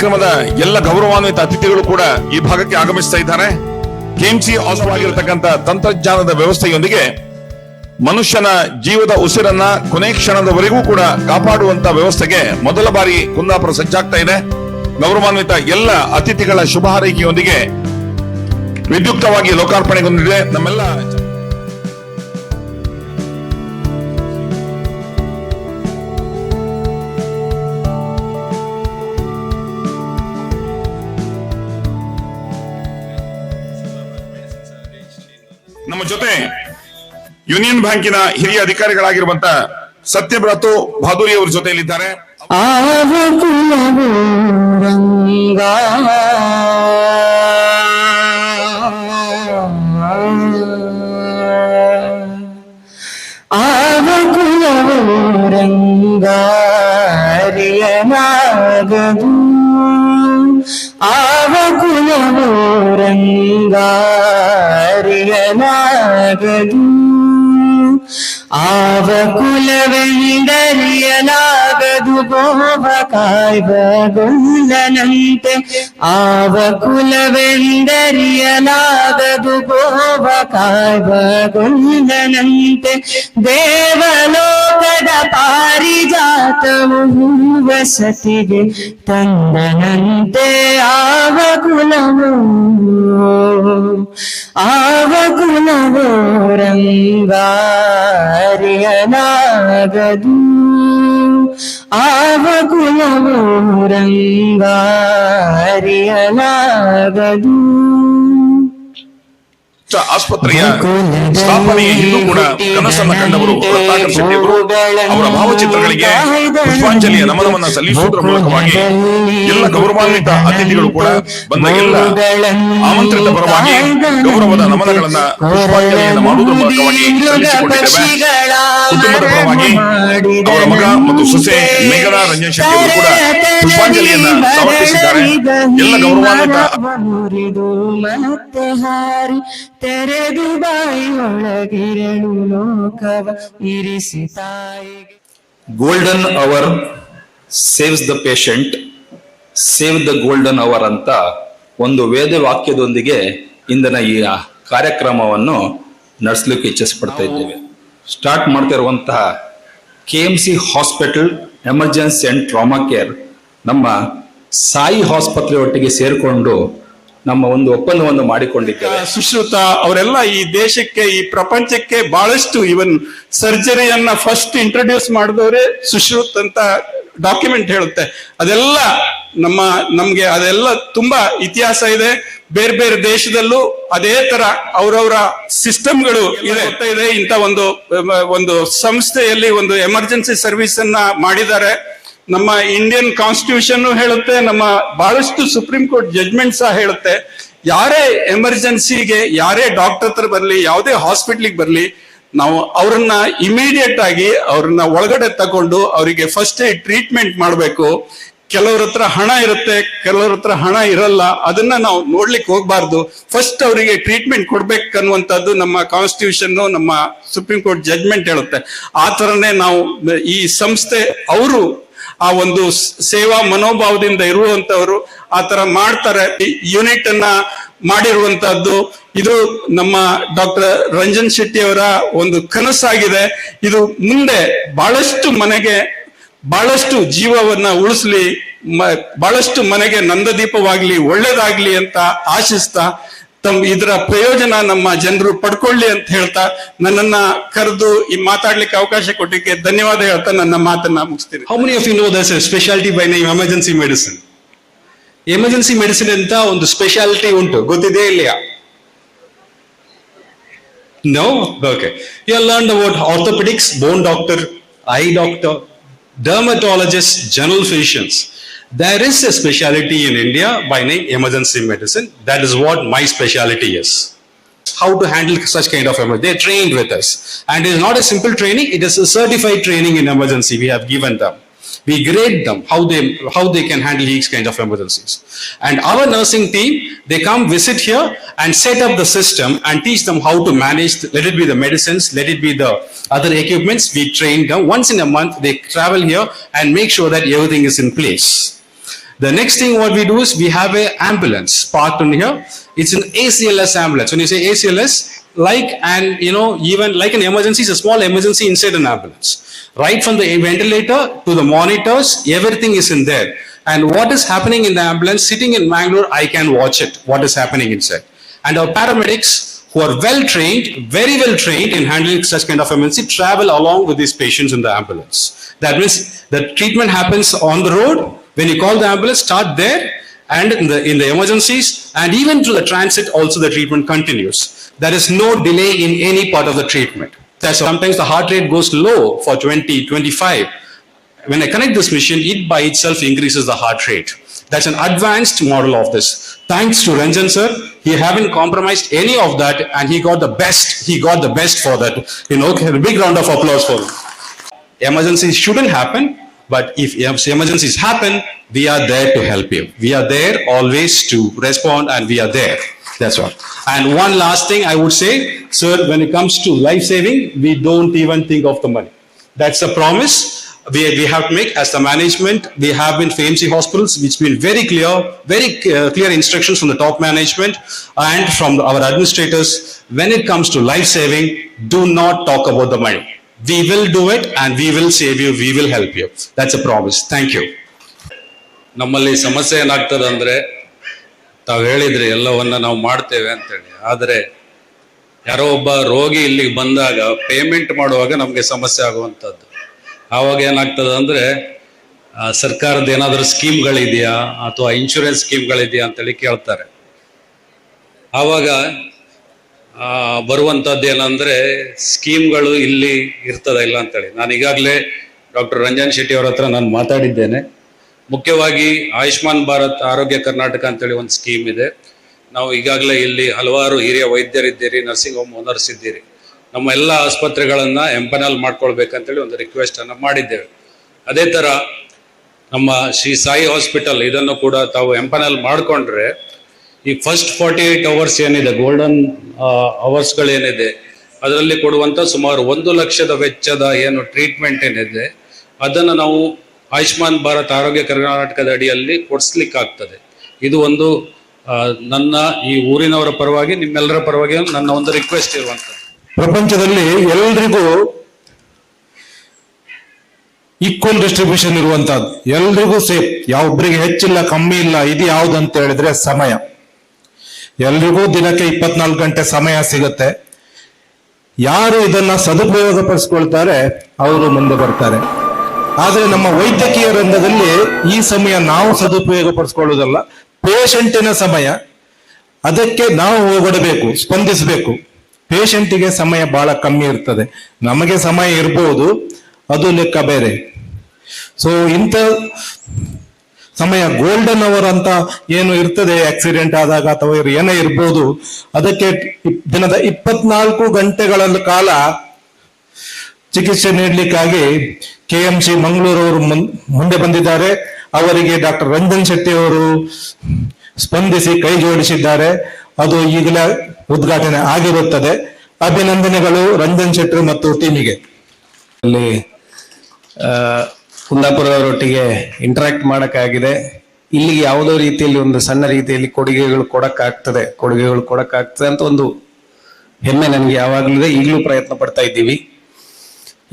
ಕಾರ್ಯಕ್ರಮದ ಎಲ್ಲ ಗೌರವಾನ್ವಿತ ಅತಿಥಿಗಳು ಕೂಡ ಈ ಭಾಗಕ್ಕೆ ಆಗಮಿಸ್ತಾ ಇದ್ದಾರೆ. ಕೆಎಂಸಿ ಆಗಿರತಕ್ಕಂತ ತಂತ್ರಜ್ಞಾನದ ವ್ಯವಸ್ಥೆಯೊಂದಿಗೆ ಮನುಷ್ಯನ ಜೀವದ ಉಸಿರನ್ನ ಕೊನೆ ಕ್ಷಣದವರೆಗೂ ಕೂಡ ಕಾಪಾಡುವಂತ ವ್ಯವಸ್ಥೆಗೆ ಮೊದಲ ಬಾರಿ ಕುಂದಾಪುರ ಸಜ್ಜಾಗ್ತಾ ಇದೆ. ಗೌರವಾನ್ವಿತ ಎಲ್ಲ ಅತಿಥಿಗಳ ಶುಭ ಹಾರೈಕೆಯೊಂದಿಗೆ ವಿದ್ಯುಕ್ತವಾಗಿ ಲೋಕಾರ್ಪಣೆಗೊಂಡಿದೆ. ನಮ್ಮೆಲ್ಲ ಜೊತೆ ಯೂನಿಯನ್ ಬ್ಯಾಂಕಿನ ಹಿರಿಯ ಅಧಿಕಾರಿಗಳಾಗಿರುವಂತ ಸತ್ಯಬ್ರತು ಭಾದೂರಿ ಅವರ ಜೊತೆಯಲ್ಲಿದ್ದಾರೆ. ಆವ ಕುಲವೆಂದರಿಯಲಾಗದು ಗೋವ ಕಾಯ್ವ ಗೊಲ್ಲನಂತೆ ಆವ ಕುಲವೆಂದರಿಯಲಾಗದು ಗೋವ ಕಾಯ್ವ ಗೊಲ್ಲನಂತೆ ದೇವಲೋಕದ ಪಾರಿಜಾತವು ಹೂವ ಸತಿಗೆ ತಂದನಂತೆ ಆವ ಕುಲವು ಆವ ಕುಲವು ರಂಗಾರಿಯನಾಗದು ಆವ ಕುಲವು ರಂಗಾರಿಯನಾಗದು ಸ- ಆಸ್ಪತ್ರೆಯ ಸ್ಥಾಪನೆಯ ಹಿಂದೂ ಕೂಡ ಕನಸನ್ನ ಕಂಡವರು ಅವರು. ಭಾವಚಿತ್ರಗಳಿಗೆ ಪುಷ್ಪಾಂಜಲಿಯ ನಮನವನ್ನ ಸಲ್ಲಿಸುವುದರ ಮೂಲಕವಾಗಿ ಎಲ್ಲ ಗೌರವಾನ್ವಿತ ಅತಿಥಿಗಳು ಕೂಡ ಬಂದ ಎಲ್ಲ ಆಮಂತ್ರಿತ ಪರವಾಗಿ ಗೌರವದ ನಮನಗಳನ್ನ ಪುಷ್ಪಾಂಜಲಿಯನ್ನು ಮಾಡುವುದರ ಮೂಲಕವಾಗಿ ಕುಟುಂಬದ ಪರವಾಗಿ ಅವರ ಮಗ ಮತ್ತು ಸೊಸೆ ಮೇಘನಾ ರಂಜನ್ ಶೆಟ್ಟಿ ಕೂಡ ಪುಷ್ಪಾಂಜಲಿಯನ್ನ ಸಮರ್ಪಿಸಿದ್ದಾರೆ. ಎಲ್ಲ ಗೌರವಾನ್ವಿತ. ಮುರಿದು ಮತ್ತೆ ಹಾರಿ ತೆರೆದು ಲೋಕವ ಇರಿಸಿ ತಾಯಿಗೆ. Golden hour saves the patient save the golden hour ಅಂತ ಒಂದು ವೇದ ವಾಕ್ಯದೊಂದಿಗೆ ಇಂದಿನ ಈ ಕಾರ್ಯಕ್ರಮವನ್ನು ನಡೆಸಲಿಕ್ಕೆ ಇಚ್ಛಿಸ್ಪಡ್ತಾ ಇದ್ದೇವೆ. Start ಮಾಡ್ತಿರುವಂತಹ K M C hospital emergency and trauma care ನಮ್ಮ ಸಾಯಿ ಆಸ್ಪತ್ರೆ ಒಟ್ಟಿಗೆ ಸೇರಿಕೊಂಡು ನಮ್ಮ ಒಂದು ಒಪ್ಪಂದವನ್ನು ಮಾಡಿಕೊಂಡಿದ್ದೇವೆ. ಸುಶ್ರುತ ಅವರೆಲ್ಲ ಈ ದೇಶಕ್ಕೆ ಈ ಪ್ರಪಂಚಕ್ಕೆ ಬಹಳಷ್ಟು ಇವನ್ ಸರ್ಜರಿಯನ್ನ ಫಸ್ಟ್ ಇಂಟ್ರೊಡ್ಯೂಸ್ ಮಾಡಿದವರೇ ಸುಶ್ರುತ್ ಅಂತ ಡಾಕ್ಯುಮೆಂಟ್ ಹೇಳುತ್ತೆ. ಅದೆಲ್ಲ ನಮ್ಮ ನಮ್ಗೆ ಅದೆಲ್ಲ ತುಂಬಾ ಇತಿಹಾಸ ಇದೆ. ಬೇರೆ ಬೇರೆ ದೇಶದಲ್ಲೂ ಅದೇ ತರ ಅವರವರ ಸಿಸ್ಟಮ್ಗಳು ಇದೆ. ಇದೆ. ಇಂಥ ಒಂದು ಒಂದು ಸಂಸ್ಥೆಯಲ್ಲಿ ಒಂದು ಎಮರ್ಜೆನ್ಸಿ ಸರ್ವಿಸ್ ಅನ್ನ ಮಾಡಿದ್ದಾರೆ. ನಮ್ಮ ಇಂಡಿಯನ್ ಕಾನ್ಸ್ಟಿಟ್ಯೂಷನ್ ಹೇಳುತ್ತೆ, ನಮ್ಮ ಬಹಳಷ್ಟು ಸುಪ್ರೀಂ ಕೋರ್ಟ್ ಜಜ್ಮೆಂಟ್ ಸಹ ಹೇಳುತ್ತೆ. ಯಾರೇ ಎಮರ್ಜೆನ್ಸಿಗೆ ಯಾರೇ ಡಾಕ್ಟರ್ ಹತ್ರ ಬರಲಿ, ಯಾವುದೇ ಹಾಸ್ಪಿಟ್ಲಿಗೆ ಬರಲಿ, ನಾವು ಅವ್ರನ್ನ ಇಮಿಡಿಯೇಟ್ ಆಗಿ ಅವ್ರನ್ನ ಒಳಗಡೆ ತಗೊಂಡು ಅವರಿಗೆ ಫಸ್ಟ್ ಏಡ್ ಟ್ರೀಟ್ಮೆಂಟ್ ಮಾಡಬೇಕು. ಕೆಲವ್ರ ಹತ್ರ ಹಣ ಇರುತ್ತೆ, ಕೆಲವ್ರ ಹತ್ರ ಹಣ ಇರಲ್ಲ, ಅದನ್ನ ನಾವು ನೋಡ್ಲಿಕ್ಕೆ ಹೋಗ್ಬಾರ್ದು. ಫಸ್ಟ್ ಅವರಿಗೆ ಟ್ರೀಟ್ಮೆಂಟ್ ಕೊಡ್ಬೇಕು ಅನ್ನುವಂಥದ್ದು ನಮ್ಮ ಕಾನ್ಸ್ಟಿಟ್ಯೂಷನ್ ನಮ್ಮ ಸುಪ್ರೀಂ ಕೋರ್ಟ್ ಜಜ್ಮೆಂಟ್ ಹೇಳುತ್ತೆ. ಆ ಥರನೇ ನಾವು ಈ ಸಂಸ್ಥೆ, ಅವರು ಆ ಒಂದು ಸೇವಾ ಮನೋಭಾವದಿಂದ ಇರುವಂತವರು ಆ ತರ ಮಾಡ್ತಾರೆ. ಯೂನಿಟ್ ಅನ್ನ ಮಾಡಿರುವಂತಹದ್ದು ಇದು ನಮ್ಮ ಡಾಕ್ಟರ್ ರಂಜನ್ ಶೆಟ್ಟಿ ಅವರ ಒಂದು ಕನಸಾಗಿದೆ. ಇದು ಮುಂದೆ ಬಹಳಷ್ಟು ಮನೆಗೆ ಬಹಳಷ್ಟು ಜೀವವನ್ನ ಉಳಿಸ್ಲಿ ಬಹಳಷ್ಟು ಮನೆಗೆ ನಂದದೀಪವಾಗ್ಲಿ, ಒಳ್ಳೇದಾಗ್ಲಿ ಅಂತ ಆಶಿಸ್ತಾ ತಮ್ಮ ಇದರ ಪ್ರಯೋಜನ ನಮ್ಮ ಜನರು ಪಡ್ಕೊಳ್ಳಿ ಅಂತ ಹೇಳ್ತಾ ನನ್ನನ್ನ ಕರೆದು ಈ ಮಾತಾಡ್ಲಿಕ್ಕೆ ಅವಕಾಶ ಕೊಟ್ಟಿಕ್ಕೆ ಧನ್ಯವಾದ ಹೇಳ್ತಾ ನನ್ನ ಮಾತನ್ನ ಮುಗಿಸ್ತೀನಿ. How many of you know this speciality by by emergency medicine? Emergency medicine ಅಂತ ಒಂದು ಸ್ಪೆಷಾಲಿಟಿ ಉಂಟು ಗೊತ್ತಿದೆ ಇಲ್ಲಿಯಾ? No okay you learn about orthopaedics bone doctor eye doctor dermatologist general physicians there is a specialty in India by name emergency medicine. That is what my specialty is. how to handle such kind of emergency. They're trained with us. And it is not a simple training, it is a certified training in emergency we have given them. We grade them how they how they can handle these kinds of emergencies. And our nursing team, they come visit here and set up the system and teach them how to manage, let it be the medicines, let it be the other equipments. We train them once in a month, they travel here and make sure that everything is in place. The next thing what we do is we have a ambulance parked on here. It's an ACLS ambulance. When you say ACLS, like and you know even like an emergency, it's a small emergency inside an ambulance. Right from the ventilator to the monitors, everything is in there. And what is happening in the ambulance, sitting in Mangalore, I can watch it. What is happening inside? And our paramedics who are well trained, very well trained in handling such kind of emergency, travel along with these patients in the ambulance. That means the treatment happens on the road. When you call the ambulance, start there, and in the in the emergencies, and even to the transit, also the treatment continues. There is no delay in any part of the treatment. That's sometimes the heart rate goes low for 20, 25 when I connect this machine, it by itself increases the heart rate. That's an advanced model of this. Thanks to Ranjan sir, he haven't compromised any of that and he got the best. He got the best for that. You know, a big round of applause for him. Emergencies shouldn't happen, but if emergencies happen, we are there to help you. We are there always to respond and we are there. That's all. And one last thing I would say, sir, when it comes to life saving, we don't even think of the money. That's a promise we, we have to make as the management. We have been for hospitals, which been very clear, very uh, clear instructions from the top management and from our administrators. When it comes to life saving, do not talk about the money. We will do it and we will save you. We will help you. That's a promise. Thank you. ನಮ್ಮಲ್ಲಿ ಸಮಸ್ಯೆ ಏನಾಗ್ತದೆ ಅಂದರೆ ತಾವು ಹೇಳಿದ್ರಿ ಎಲ್ಲವನ್ನ ನಾವು ಮಾಡ್ತೇವೆ ಅಂತೇಳಿ ಆದರೆ ಯಾರೋ ಒಬ್ಬ ರೋಗಿ ಇಲ್ಲಿಗೆ ಬಂದಾಗ ಪೇಮೆಂಟ್ ಮಾಡುವಾಗ ನಮಗೆ ಸಮಸ್ಯೆ ಆಗುವಂಥದ್ದು ಆವಾಗ ಏನಾಗ್ತದೆ ಅಂದರೆ ಸರ್ಕಾರದ ಏನಾದರೂ ಸ್ಕೀಮ್ಗಳಿದೆಯಾ ಅಥವಾ ಇನ್ಶೂರೆನ್ಸ್ ಸ್ಕೀಮ್ಗಳಿದೆಯಾ ಅಂತೇಳಿ ಕೇಳ್ತಾರೆ ಆವಾಗ ಬರುವಂಥದ್ದು ಏನಂದ್ರೆ ಸ್ಕೀಮ್ಗಳು ಇಲ್ಲಿ ಇರ್ತದ ಇಲ್ಲ ಅಂತೇಳಿ. ನಾನು ಈಗಾಗಲೇ ಡಾಕ್ಟರ್ ರಂಜನ್ ಶೆಟ್ಟಿ ಅವರ ಹತ್ರ ನಾನು ಮಾತಾಡಿದ್ದೇನೆ. ಮುಖ್ಯವಾಗಿ ಆಯುಷ್ಮಾನ್ ಭಾರತ್, ಆರೋಗ್ಯ ಕರ್ನಾಟಕ ಅಂತೇಳಿ ಒಂದು ಸ್ಕೀಮ್ ಇದೆ. ನಾವು ಈಗಾಗಲೇ ಇಲ್ಲಿ ಹಲವಾರು ಹಿರಿಯ ವೈದ್ಯರಿದ್ದೀರಿ ನರ್ಸಿಂಗ್ ಹೋಮ್ ಓನರ್ಸ್ ಇದ್ದೀರಿ. ನಮ್ಮ ಎಲ್ಲ ಆಸ್ಪತ್ರೆಗಳನ್ನು ಎಂಪನಲ್ ಮಾಡ್ಕೊಳ್ಬೇಕಂತೇಳಿ ಒಂದು ರಿಕ್ವೆಸ್ಟ್ ಅನ್ನ ಮಾಡಿದ್ದೇವೆ. ಅದೇ ತರ ನಮ್ಮ ಶ್ರೀ ಸಾಯಿ ಹಾಸ್ಪಿಟಲ್ ಇದನ್ನು ಕೂಡ ತಾವು ಎಂಪನಲ್ ಮಾಡಿಕೊಂಡ್ರೆ ಈ ಫಸ್ಟ್ ಫಾರ್ಟಿ ಏಟ್ ಅವರ್ಸ್ ಏನಿದೆ ಗೋಲ್ಡನ್ ಅವರ್ಸ್ಗಳೇನಿದೆ ಅದರಲ್ಲಿ ಕೊಡುವಂತ ಸುಮಾರು ಒಂದು ಲಕ್ಷದ ವೆಚ್ಚದ ಏನು ಟ್ರೀಟ್ಮೆಂಟ್ ಏನಿದೆ, ಅದನ್ನು ನಾವು ಆಯುಷ್ಮಾನ್ ಭಾರತ್ ಆರೋಗ್ಯ ಕರ್ನಾಟಕದ ಅಡಿಯಲ್ಲಿ ಕೊಡಿಸ್ಲಿಕ್ಕಾಗ್ತದೆ. ಇದು ಒಂದು ನನ್ನ ಈ ಊರಿನವರ ಪರವಾಗಿ, ನಿಮ್ಮೆಲ್ಲರ ಪರವಾಗಿ ನನ್ನ ಒಂದು ರಿಕ್ವೆಸ್ಟ್ ಇರುವಂಥದ್ದು. ಪ್ರಪಂಚದಲ್ಲಿ ಎಲ್ರಿಗೂ ಈಕ್ವಲ್ ಡಿಸ್ಟ್ರಿಬ್ಯೂಷನ್ ಇರುವಂತಹದ್ದು ಎಲ್ರಿಗೂ ಸೇಫ್ ಯಾವೊಬ್ಬರಿಗೆ ಹೆಚ್ಚಿಲ್ಲ, ಕಮ್ಮಿ ಇಲ್ಲ, ಇದು ಯಾವ್ದು ಅಂತ ಹೇಳಿದ್ರೆ ಸಮಯ. ಎಲ್ರಿಗೂ ದಿನಕ್ಕೆ ಇಪ್ಪತ್ನಾಲ್ಕು ಗಂಟೆ ಸಮಯ ಸಿಗುತ್ತೆ. ಯಾರು ಇದನ್ನ ಸದುಪಯೋಗ ಪಡಿಸ್ಕೊಳ್ತಾರೆ ಅವರು ಮುಂದೆ ಬರ್ತಾರೆ. ಆದರೆ ನಮ್ಮ ವೈದ್ಯಕೀಯ ರಂಗದಲ್ಲಿ ಈ ಸಮಯ ನಾವು ಸದುಪಯೋಗ ಪಡಿಸ್ಕೊಳ್ಳೋದಲ್ಲ ಪೇಷಂಟಿನ ಸಮಯ. ಅದಕ್ಕೆ ನಾವು ಹೋಗಡಬೇಕು, ಸ್ಪಂದಿಸಬೇಕು. ಪೇಷಂಟಿಗೆ ಸಮಯ ಬಹಳ ಕಮ್ಮಿ ಇರ್ತದೆ. ನಮಗೆ ಸಮಯ ಇರ್ಬೋದು, ಅದು ಲೆಕ್ಕ ಬೇರೆ. ಸೊ ಇಂಥ ಸಮಯ ಗೋಲ್ಡನ್ ಅವರ್ ಅಂತ ಏನು ಇರ್ತದೆ ಆಕ್ಸಿಡೆಂಟ್ ಆದಾಗ ಅಥವಾ ಏನೇ ಇರ್ಬೋದು, ಅದಕ್ಕೆ ದಿನದ ಇಪ್ಪತ್ನಾಲ್ಕು ಗಂಟೆಗಳ ಕಾಲ ಚಿಕಿತ್ಸೆ ನೀಡಲಿಕ್ಕಾಗಿ ಕೆ ಎಂ ಸಿ ಮಂಗಳೂರವರು ಮುಂದೆ ಬಂದಿದ್ದಾರೆ. ಅವರಿಗೆ ಡಾಕ್ಟರ್ ರಂಜನ್ ಶೆಟ್ಟಿ ಅವರು ಸ್ಪಂದಿಸಿ ಕೈ ಜೋಡಿಸಿದ್ದಾರೆ. ಅದು ಈಗಲೇ ಉದ್ಘಾಟನೆ ಆಗಿರುತ್ತದೆ. ಅಭಿನಂದನೆಗಳು ರಂಜನ್ ಶೆಟ್ಟಿ ಮತ್ತು ಟೀಮಿಗೆ. ಅಲ್ಲಿ ಕುಂದಾಪುರದವರೊಟ್ಟಿಗೆ ಇಂಟರಾಕ್ಟ್ ಮಾಡಕ್ಕಾಗಿದೆ. ಇಲ್ಲಿಗೆ ಯಾವುದೋ ರೀತಿಯಲ್ಲಿ ಒಂದು ಸಣ್ಣ ರೀತಿಯಲ್ಲಿ ಕೊಡುಗೆಗಳು ಕೊಡೋಕ್ಕಾಗ್ತದೆ ಕೊಡುಗೆಗಳು ಕೊಡೋಕ್ಕಾಗ್ತದೆ ಅಂತ ಒಂದು ಹೆಮ್ಮೆ ನನಗೆ ಯಾವಾಗಲೂ ಈಗಲೂ ಪ್ರಯತ್ನ ಪಡ್ತಾ ಇದ್ದೀವಿ.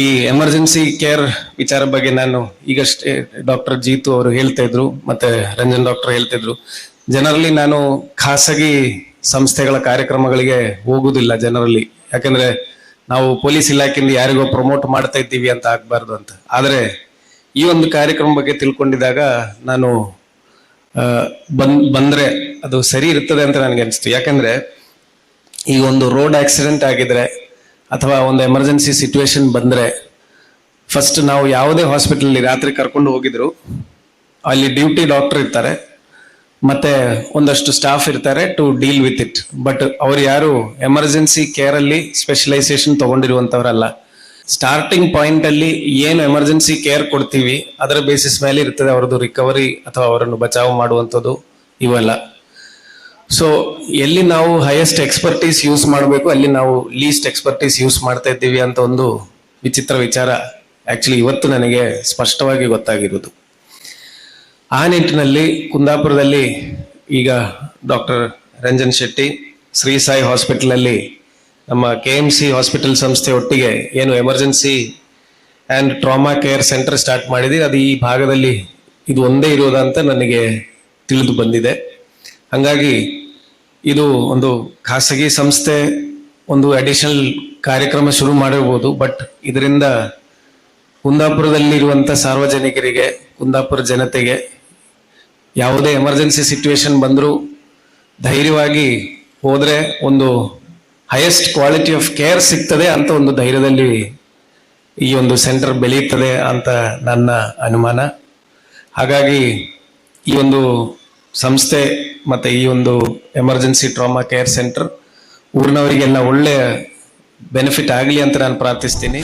ಈ ಎಮರ್ಜೆನ್ಸಿ ಕೇರ್ ವಿಚಾರ ಬಗ್ಗೆ ನಾನು ಈಗಷ್ಟೇ ಡಾಕ್ಟರ್ ಜೀತು ಅವರು ಹೇಳ್ತಾ ಇದ್ರು, ಮತ್ತೆ ರಂಜನ್ ಡಾಕ್ಟರ್ ಹೇಳ್ತಿದ್ರು ಜನರಲ್ಲಿ ನಾನು ಖಾಸಗಿ ಸಂಸ್ಥೆಗಳ ಕಾರ್ಯಕ್ರಮಗಳಿಗೆ ಹೋಗುದಿಲ್ಲ ಜನರಲ್ಲಿ. ಯಾಕಂದ್ರೆ ನಾವು ಪೊಲೀಸ್ ಇಲಾಖೆಯಿಂದ ಯಾರಿಗೋ ಪ್ರಮೋಟ್ ಮಾಡ್ತಾ ಇದ್ದೀವಿ ಅಂತ ಆಗ್ಬಾರ್ದು ಅಂತ. ಆದ್ರೆ ಈ ಒಂದು ಕಾರ್ಯಕ್ರಮ ಬಗ್ಗೆ ತಿಳ್ಕೊಂಡಿದಾಗ ನಾನು ಬಂದ್, ಬಂದ್ರೆ ಅದು ಸರಿ ಇರ್ತದೆ ಅಂತ ನನಗೆ ಅನಿಸ್ತು. ಯಾಕಂದ್ರೆ ಈ ಒಂದು ರೋಡ್ ಆಕ್ಸಿಡೆಂಟ್ ಆಗಿದ್ರೆ ಅಥವಾ ಒಂದು ಎಮರ್ಜೆನ್ಸಿ ಸಿಚುವೇಶನ್ ಬಂದ್ರೆ ಫಸ್ಟ್ ನಾವು ಯಾವುದೇ ಹಾಸ್ಪಿಟಲ್ ರಾತ್ರಿ ಕರ್ಕೊಂಡು ಹೋಗಿದ್ರು, ಅಲ್ಲಿ ಡ್ಯೂಟಿ ಡಾಕ್ಟರ್ ಇರ್ತಾರೆ, ಮತ್ತೆ ಒಂದಷ್ಟು ಸ್ಟಾಫ್ ಇರ್ತಾರೆ to deal with it but ಅವ್ರು ಯಾರು ಎಮರ್ಜೆನ್ಸಿ ಕೇರ್ ಅಲ್ಲಿ ಸ್ಪೆಷಲೈಸೇಷನ್ ತಗೊಂಡಿರುವಂತವರಲ್ಲ ಸ್ಟಾರ್ಟಿಂಗ್ ಪಾಯಿಂಟ್ ಅಲ್ಲಿ ಏನು ಎಮರ್ಜೆನ್ಸಿ ಕೇರ್ ಕೊಡ್ತೀವಿ, ಅದರ ಬೇಸಿಸ್ ಮೇಲೆ ಇರ್ತದೆ ಅವರದ್ದು ರಿಕವರಿ ಅಥವಾ ಅವರನ್ನು ಬಚಾವ್ ಮಾಡುವಂಥದ್ದು ಇವೆಲ್ಲ. ಸೊ ಎಲ್ಲಿ ನಾವು ಹೈಯೆಸ್ಟ್ ಎಕ್ಸ್ಪರ್ಟೀಸ್ ಯೂಸ್ ಮಾಡಬೇಕು, ಅಲ್ಲಿ ನಾವು ಲೀಸ್ಟ್ ಎಕ್ಸ್ಪರ್ಟೀಸ್ ಯೂಸ್ ಮಾಡ್ತಾ ಇದ್ದೀವಿ ಅಂತ ಒಂದು ವಿಚಿತ್ರ ವಿಚಾರ ಆಕ್ಚುಲಿ ಇವತ್ತು ನನಗೆ ಸ್ಪಷ್ಟವಾಗಿ ಗೊತ್ತಾಗಿರೋದು. ಆ ನಿಟ್ಟಿನಲ್ಲಿ ಕುಂದಾಪುರದಲ್ಲಿ ಈಗ ಡಾಕ್ಟರ್ ರಂಜನ್ ಶೆಟ್ಟಿ ಶ್ರೀ ಸಾಯಿ ಹಾಸ್ಪಿಟಲಲ್ಲಿ ನಮ್ಮ ಕೆ ಎಂ ಸಿ ಹಾಸ್ಪಿಟಲ್ ಸಂಸ್ಥೆ ಒಟ್ಟಿಗೆ ಏನು emergency and trauma care centre start ಮಾಡಿದೆ ಅದು ಈ ಭಾಗದಲ್ಲಿ ಇದು ಒಂದೇ ಇರೋದಂತ ನನಗೆ ತಿಳಿದು ಬಂದಿದೆ. ಹಾಗಾಗಿ ಇದು ಒಂದು ಖಾಸಗಿ ಸಂಸ್ಥೆ, ಒಂದು ಅಡಿಷನಲ್ ಕಾರ್ಯಕ್ರಮ ಶುರು ಮಾಡಿರ್ಬೋದು ಬಟ್ ಇದರಿಂದ ಕುಂದಾಪುರದಲ್ಲಿರುವಂಥ ಸಾರ್ವಜನಿಕರಿಗೆ, ಕುಂದಾಪುರ ಜನತೆಗೆ ಯಾವುದೇ ಎಮರ್ಜೆನ್ಸಿ ಸಿಚುವೇಶನ್ ಬಂದರೂ ಧೈರ್ಯವಾಗಿ ಹೋದರೆ ಒಂದು ಹೈಯೆಸ್ಟ್ ಕ್ವಾಲಿಟಿ ಆಫ್ ಕೇರ್ ಸಿಗ್ತದೆ ಅಂತ ಒಂದು ಧೈರ್ಯದಲ್ಲಿ ಈ ಒಂದು ಸೆಂಟರ್ ಬೆಳೆಯುತ್ತದೆ ಅಂತ ನನ್ನ ಅನುಮಾನ. ಹಾಗಾಗಿ ಈ ಒಂದು ಸಂಸ್ಥೆ ಮತ್ತು ಈ ಒಂದು ಎಮರ್ಜೆನ್ಸಿ ಟ್ರಾಮಾ ಕೇರ್ ಸೆಂಟರ್ ಊರಿನವರಿಗೆಲ್ಲ ಒಳ್ಳೆಯ ಬೆನಿಫಿಟ್ ಆಗಲಿ ಅಂತ ನಾನು ಪ್ರಾರ್ಥಿಸ್ತೀನಿ.